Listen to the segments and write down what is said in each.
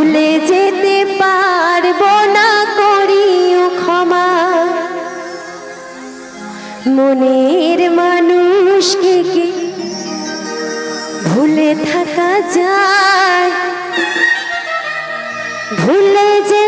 ভুলে যেতে পারব না করিও ক্ষমা। মনের মানুষকে কি ভুলে থাকা যায়? ভুলে যে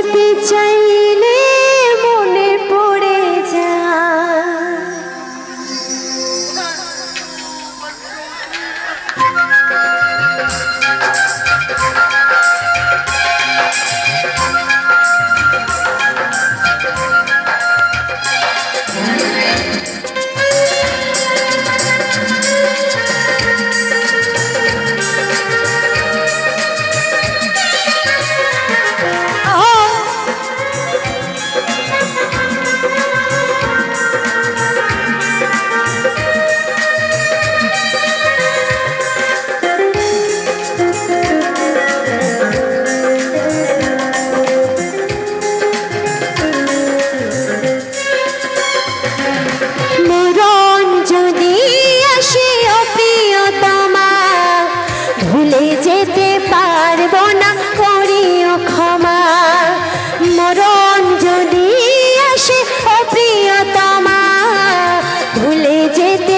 7.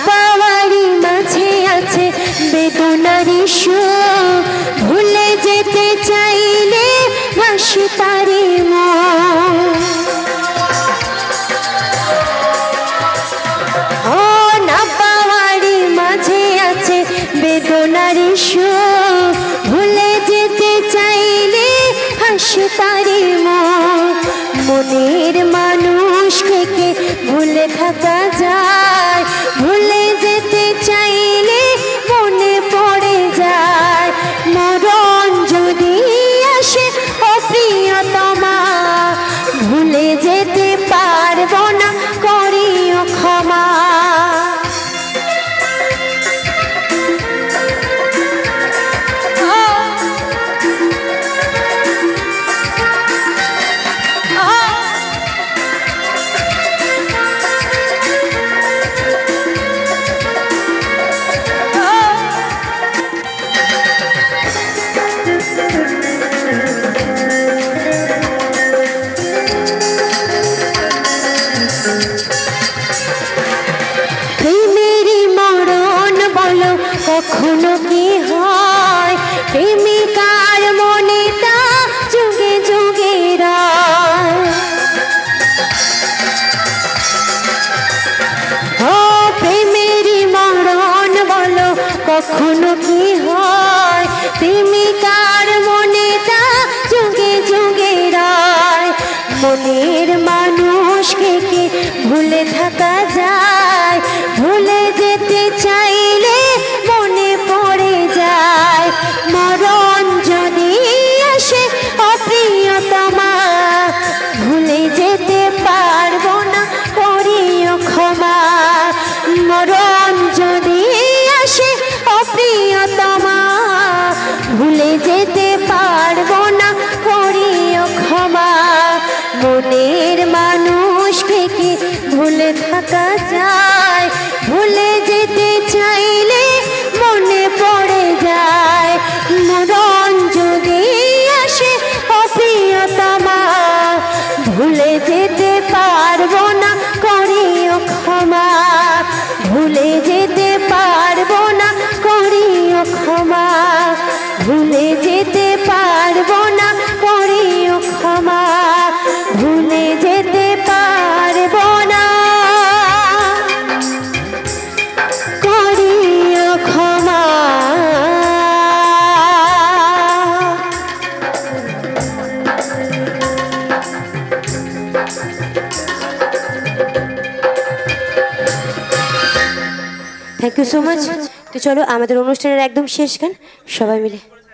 পাওয়ারি মাঝে আছে বেদনারি সুর ভুলে যেতে চাইলে ভাসতা কখনো কি হয়? প্রেমিকার মনে তা যুগে যুগে ও প্রেমেরই মরণ বলো, কখনো কি হয়? প্রেমিকার মনে ভুলে যেতে পারব না করিও ক্ষমা। মনের মানুষ থেকে ভুলে থাকা যায়। থ্যাংক ইউ সো মাচ তো চলো আমাদের অনুষ্ঠানের একদম শেষ গান সবাই মিলে।